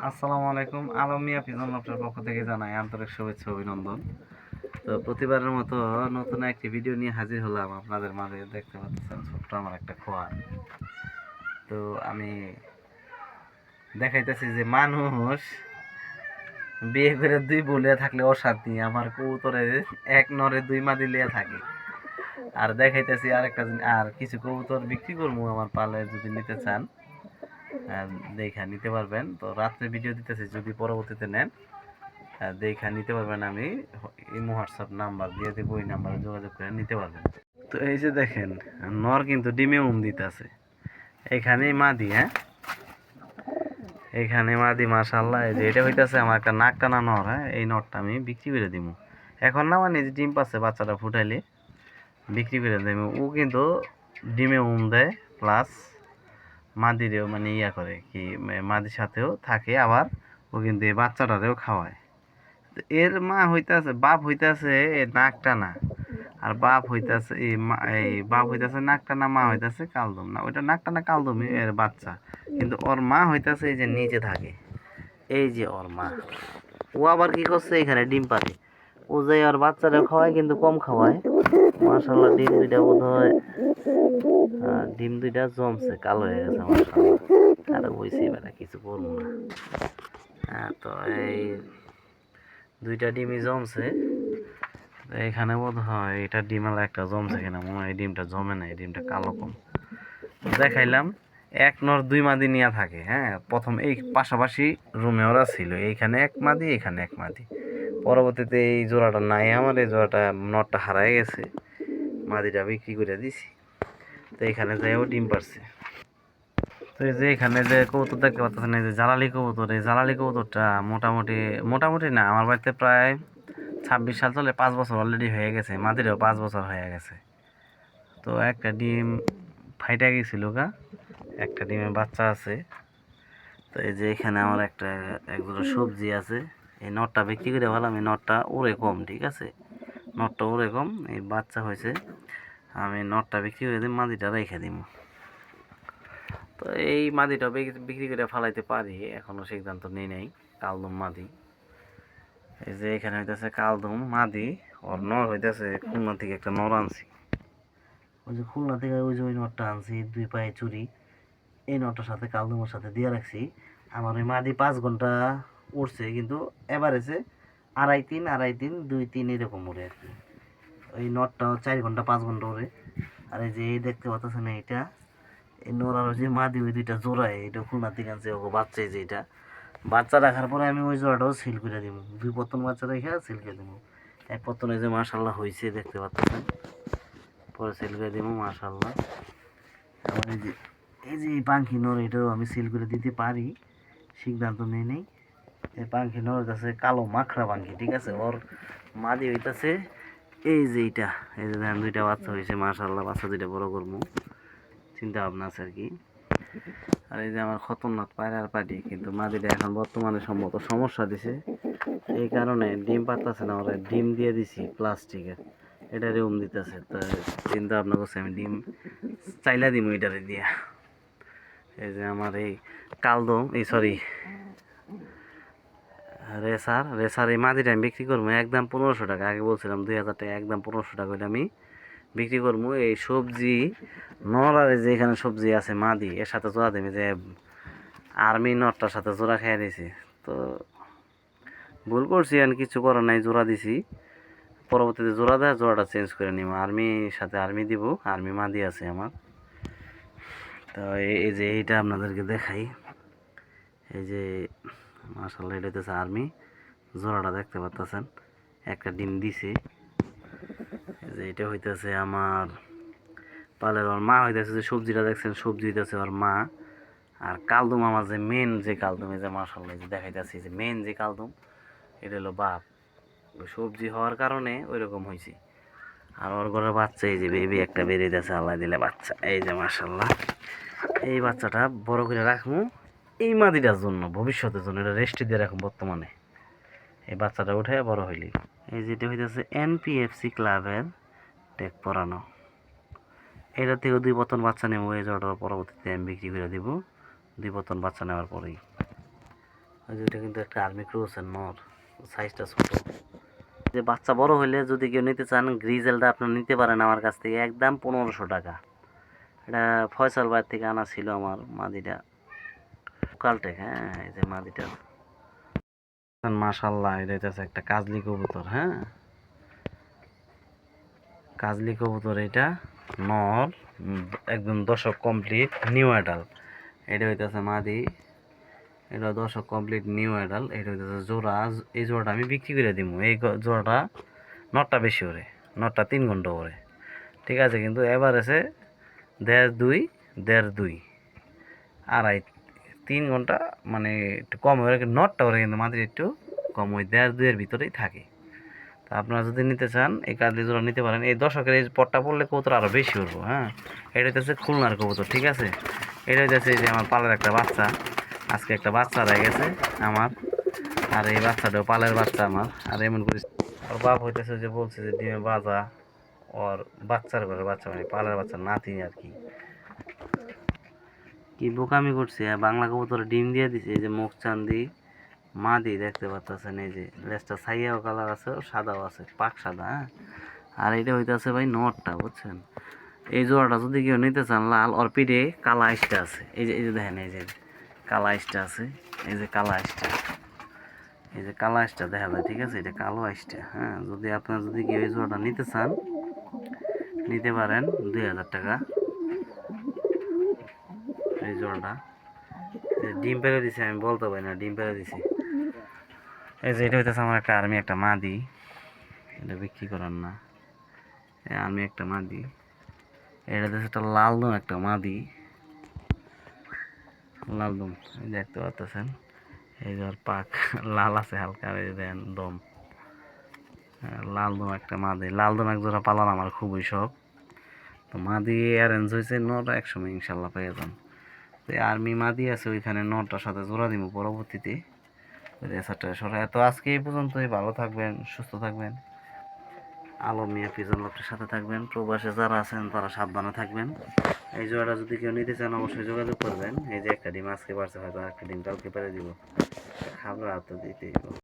আসসালামু আলাইকুম। আলমিয়া পিজন আপনার পক্ষ থেকে জানাই আন্তরিক শুভেচ্ছা অভিনন্দন। তো প্রতিবারের মতো নতুন একটি ভিডিও নিয়ে হাজির হলাম। আপনাদের মাঝে দেখতে পাচ্ছেন ছোট্ট আমার একটা খোয়া তো আমি দেখাইতেছি যে মানুষ বিয়ে করে দুই বলিয়া থাকলে অশান্তি আমার কবুতরে এক নরে দুই মা দিলিয়া থাকে। আর দেখাইতেছি আরেকটা জিনিস- আর কিছু কবুতর বিক্রি করব আমার পালে যদি নিতে চান। দেখা নিতে পারবেন। তো রাত্রে ভিডিও দিতেছি, যদি পরবর্তীতে নেন দেখা নিতে পারবেন আমি। ইমো, হোয়াটসঅ্যাপ নাম্বার দিয়ে দেবো, ওই নাম্বারে যোগাযোগ করে নিতে পারবেন। তো এই যে দেখেন, নর কিন্তু ডিমে উম দিতেছে। এখানেই মাদি হ্যাঁ? এখানে মাদি মাশাল্লাহ এই যে এটা হইতাছে আমার একটা নাক টানা নর হ্যাঁ? এই নরটা আমি বিক্রি করে দিব এখন না মানে যে ডিম পাচ্ছে বাচ্চাটা ফুটাইলে, বিক্রি করে দেব ও কিন্তু ডিমে উম দেয় প্লাস মাদিরেও মানে ইয়া করে কি মাদির সাথেও থাকে, আবার ও কিন্তু এই বাচ্চাটারেও খাওয়ায়। তো এর মা হইতাছে, বাপ হইতাছে নাক টানা আর বাপ হইতাছে, এই মা, এই বাপ হইতাছে নাক টানা মা হইতাছে কালদম না ওইটা নাক টানা কালদমই এর বাচ্চা। কিন্তু ওর মা হইতাছে এই যে নিচে থাকে। এই যে ওর মা। ও আবার কি করছে এখানে ডিম পারে ও যে ওর বাচ্চারা খাওয়ায়, কিন্তু কম খাওয়ায়। মাশাল্লাহ ডিম দুইটা বোধ হয় ডিম দুইটা জমছে, কালো হয়ে গেছে মাশাল্লাহ আর বইছি এবার কিছু করব না। হ্যাঁ তো এই দুইটা ডিমই জমছে। এখানে বোধ হয় এটা ডিমালা একটা জমছে কিনা, মনে হয় ডিমটা জমে না এই ডিমটা কালো কম। দেখাইলাম, এক নর দুই মাদি নিয়ে থাকে হ্যাঁ? প্রথম এই পাশাপাশি রুমে ওরা ছিল, এইখানে এক মাদি, এখানে এক মাদি। পরবর্তীতে এই জোড়াটা নাই, আমার এই জোড়াটা নটটা হারাই গেছে। মাদিটা বিক্রি করে দিছি। তো এখানে যাইও ডিম পারছে। তো এই যে এখানে যে কবুতর দেখতে পাচ্ছেন, এই যে জ্বালালি কবুতর, এই জ্বালালি কবুতরটা মোটামুটি মোটামুটি না, আমার বাড়িতে প্রায় ছাব্বিশ সাল চলে, পাঁচ বছর অলরেডি হয়ে গেছে মাদিরও পাঁচ বছর হয়ে গেছে। তো একটা ডিম ফাইটা গেছিল গা, একটা ডিমের বাচ্চা আছে। তো এই যে এখানে আমার একটা একজোড়া সবজি আছে, এই নটটা বিক্রি করে ভালো, আমি নটটা ওরে কম, ঠিক আছে? নটটা ওরে কম, এই বাচ্চা হয়েছে। আমি নটটা বিক্রি করে দিই মাদিটা রেখে দিব তো এই মাদিটা বিক- বিক্রি করে ফালাইতে পারি, এখনও সিদ্ধান্ত নেই নাই, কালদম মাদি। এই যে এখানে হইতেছে কালদম মাদি, ওর নর হইতেছে খুলনা থেকে একটা নর আনছি। ওই যে খুলনা থেকে ওই যে ওই নটটা আনছি, দুই পায়ে চুরি। এই নটটার সাথে কালদমের সাথে দিয়ে রাখছি। আমার ওই মাদি পাঁচ ঘণ্টা উঠছে কিন্তু এভারেজে আড়াই তিন আড়াই তিন, দুই তিন এরকম উড়ে আর কি। ওই নটটা চার ঘণ্টা, পাঁচ ঘণ্টা উড়ে আর এই যে এই দেখতে পাচ্ছেন এইটা, এই নোরার যে মাদি ওই দুইটা জোড়ায়, এটা খুলনা থেকে আনছে ওকে বাচ্চা এই যে এটা। বাচ্চা রাখার পরে আমি ওই জোড়াটাও সিল করে দিব দুই পতন বাচ্চা রেখে সিল করে দিব এক পতনে যে মাশাল্লাহ হয়েছে দেখতে পাচ্ছেন। পরে সিল করে দিব মাশাল্লাহ আবার এই যে এই যে এই পাখি নর, এটাও আমি সিল করে দিতে পারি। সিদ্ধান্ত নেই নেই। এই পাখি নর কাছে কালো মাখরা পাখি ঠিক আছে? ওর মাদি হইতাছে এই যে এইটা এই যে ধান দুইটা বাচ্চা হয়েছে মাশাল্লাহ বাচ্চা দুইটা বড় করব। চিন্তা ভাবনা আছে আর কি। আর এই যে আমার খতরনাক পায়রার পাটি, কিন্তু মাদিটা এখন বর্তমানে সম্ভবত সমস্যা দিছে। এই কারণে ডিম পাতাছে না, ওরা ডিম দিয়ে দিছি প্লাস্টিকের এটা রুম দিতেছে, তো চিন্তা ভাবনা করছে আমি ডিম চাইলা দিম এটারে দিয়া। এই যে আমার এই কালদম, এই সরি রেসার রেসার এই মাদিটা আমি বিক্রি করব একদম পনেরোশো টাকা। আগে বলছিলাম দুই হাজার টাকা একদম পনেরোশো টাকা হইলে আমি বিক্রি করব। এই সবজি নরারে যে এখানে সবজি আছে মাদি, এর সাথে জোড়া দেবে যে আর্মি নটটার সাথে জোড়া খেয়ে দিয়েছি। তো ভুল করছি, আর কিছু করার নাই, জোড়া দিছি। পরবর্তীতে জোড়া দেয় জোড়াটা চেঞ্জ করে নিব। আর্মির সাথে আর্মি দিব, আর্মি মাদি আছে আমার। তো এই যে এইটা আপনাদেরকে দেখাই। এই যে মার্শাল্লাহ এটা হচ্ছে আর্মি জোড়াটা দেখতে পাচ্ছেন একটা ডিম দিছে। যে এটা হইতেছে আমার পালের ওর মা হইতেছে, যে সবজিটা দেখছেন, সবজি হইতেছে ওর মা। আর কালদুম আমার যে মেন যে কালদুম, এই যে মার্শাল্লাহ যে দেখাইতেছি যে মেন যে কালদুম, এটা হলো বাপ। সবজি হওয়ার কারণে ওই রকম হয়েছে আর ওর ঘরে বাচ্চা, এই যে বেবি একটা বেরিয়ে যাচ্ছে আল্লাহ দিলে বাচ্চা। এই যে মার্শাল্লাহ এই বাচ্চাটা বড় করে রাখব এই মাদিটার জন্য, ভবিষ্যতের জন্য, এটা রেস্ট দিয়ে রাখুন বর্তমানে। এই বাচ্চাটা উঠে বড় হইলি। এই যেটা হইতেছে এনপিএফসি ক্লাবের টেক পড়ানো এটা থেকে দুই পতন বাচ্চা নেব, এই জোড়াটার পরবর্তীতে আমি বিক্রি করে দিব। দুই পতন বাচ্চা নেওয়ার পরেই। ওই যে ওইটা কিন্তু একটা আর্মি ক্রুসের নর সাইজটা ছোট। যে বাচ্চা বড় হলে যদি কেউ নিতে চান গ্রিজেলটা আপনার নিতে পারেন আমার কাছ থেকে, একদম পনেরোশো টাকা। এটা ফয়সাল থেকে আনা ছিল আমার মাদিটা কালটেক হ্যাঁ এই যে মাদিটা। মাশাল্লাহ এটা হচ্ছে একটা কাজলি কবুতর হ্যাঁ। কাজলি কবুতর এটা, নর একদম দশক কমপ্লিট নিউ অ্যাডাল এটা হইতেছে মাদি, এটা দশক কমপ্লিট নিউ অ্যাডাল এটা হইতেছে জোড়া, এই জোড়াটা আমি বিক্রি করে দিব, এই জোড়াটা নটটা বেশি ওরে নটটা তিন ঘণ্টা ওরে ঠিক আছে, কিন্তু এবার আছে দেড় দুই দেড় দুই, আড়াই তিন ঘণ্টা মানে একটু কম ওরে নটটা ওরে কিন্তু মাটির একটু কম ওই দেড় দুয়ের ভিতরেই থাকে। তা আপনারা যদি নিতে চান, এই কাজলি জোড়া নিতে পারেন, এই দশকের এই পটটা পড়লে কবুতর আরও বেশি উঠবো হ্যাঁ? এটা হচ্ছে খুলনার কবুতর, ঠিক আছে? এটা হচ্ছে যে আমার পালের একটা বাচ্চা। আজকে একটা বাচ্চা রয়ে গেছে আমার, আর এই বাচ্চাটাও পালের বাচ্চা আমার, আর এমন করে ওর বাপ হইতেছে যে বলছে যে ডিমে বাজা ওর বাচ্চার ঘরে বাচ্চা মানে পালের বাচ্চা নাতি আর কি। কি বোকামি করছে? বাংলা কবুতর ডিম দিয়ে দিছে, এই যে মুখ চান্দি, মাদি দেখতে পাচ্ছেন এই যে লেজটা ছাইয়াও কালার আছে সাদাও আছে, পাক সাদা হ্যাঁ? আর এটা হইতেছে ভাই নটটা, বুঝছেন? এই জোড়াটা যদি কেউ নিতে চান, লাল ওর পিঠে কালা আইসটা আছে। এই যে এই যে দেখেন, এই যে কালা আইসটা আছে, এই যে কালা আইসটা। এই যে কালা আইসটা দেখা যায়, ঠিক আছে? এটা কালো আইসটা হ্যাঁ? যদি আপনার যদি কেউ এই জোড়াটা নিতে চান, নিতে পারেন দুই হাজার টাকা। এই জোড়াটা। ডিম পেরে দিছে আমি বলতে পারি না ডিম পেরে দিছি। এই যে এটা হইতেছে আমার একটা আর্মি একটা মাদি। এটা বিক্রি করার না। আর্মি একটা মাদি। এটা হচ্ছে একটা লাল দম একটা মাদি। লাল দম দেখতে পাচ্ছেন এই যে পাক লাল আছে হালকা এই যে দেখেন দম। হ্যাঁ, লাল দম একটা মাদি। লাল দম এক জোড়া পালার আমার খুবই শখ। তো মাদি অ্যারেঞ্জ হয়েছে নটা একসময় ইনশাল্লাহ পেয়ে যান। আর্মি মাদি আছে, ওইখানে নটার সাথে জোড়া দিব পরবর্তীতে। সরাই। তো আজকে এই পর্যন্তই, ভালো থাকবেন, সুস্থ থাকবেন। আলম মিয়া, পিজন লোকটার সাথে থাকবেন। প্রবাসে যারা আছেন, তারা সাবধানে থাকবেন। এই জোড়াটা যদি কেউ নিতে চান, অবশ্যই যোগাযোগ করবেন। এই যে একটা ডিম আজকে পারছে হয়তো একটা ডিম কালকে পেরে দিব। খাবার তো দিতেই হবে।